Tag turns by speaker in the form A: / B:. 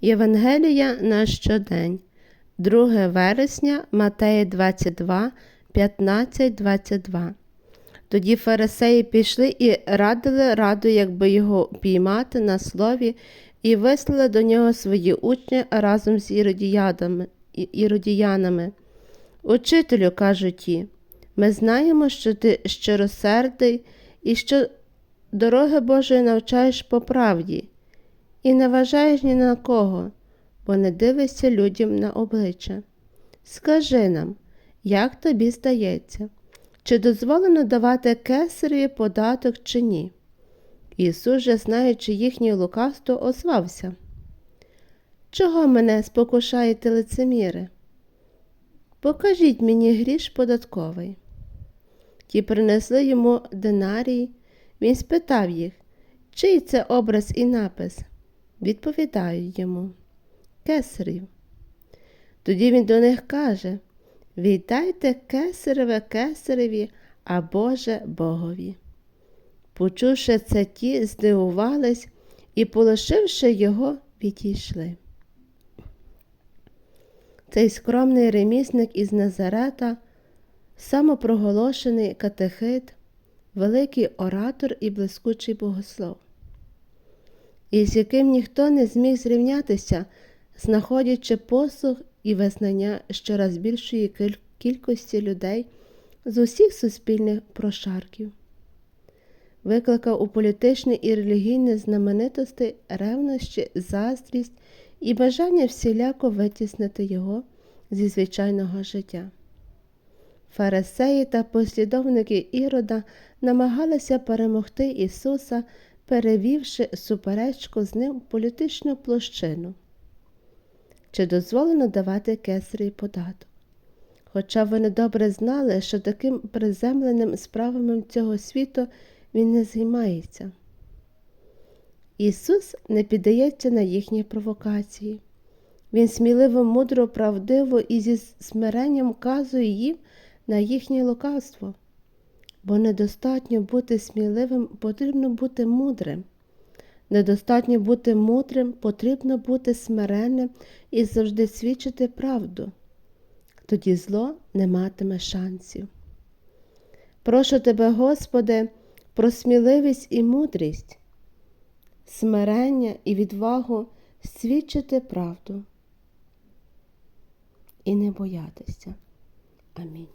A: Євангелія на щодень, 2 вересня, Матея 22, 15, 22. Тоді фарисеї пішли і радили раду, якби його піймати на слові, і вислали до нього свої учні разом з іродіянами. Учителю, кажуть ті, ми знаємо, що ти щиросердий і що дороги Божої навчаєш по правді, і не вважаєш ні на кого, бо не дивишся людям на обличчя. Скажи нам, як тобі здається, чи дозволено давати кесареві податок чи ні? Ісус, же, знаючи їхнє лукавство, озвався. Чого мене спокушаєте лицеміри? Покажіть мені гріш податковий. Ті принесли йому динарій, він спитав їх, чий це образ і напис? Відповідають йому Кесарів. Тоді він до них каже Віддайте кесареве кесареві, а Боже Богові. Почувши це, ті здивувались і, полишивши його, відійшли. Цей скромний ремісник із Назарета, самопроголошений катехит, великий оратор і блискучий богослов, із яким ніхто не зміг зрівнятися, знаходячи послуг і визнання щораз більшої кількості людей з усіх суспільних прошарків. Викликав у політичні і релігійні знаменитості ревнощі, заздрість і бажання всіляко витіснити його зі звичайного життя. Фарисеї та послідовники Ірода намагалися перемогти Ісуса, перевівши суперечку з ним в політичну площину. Чи дозволено давати кесарі податок? Хоча вони добре знали, що таким приземленим справами цього світу він не займається. Ісус не піддається на їхні провокації. Він сміливо, мудро, правдиво і зі смиренням вказує їм на їхнє лукавство. Бо недостатньо бути сміливим, потрібно бути мудрим. Недостатньо бути мудрим, потрібно бути смиренним і завжди свідчити правду. Тоді зло не матиме шансів. Прошу тебе, Господи, про сміливість і мудрість, смирення і відвагу свідчити правду і не боятися. Амінь.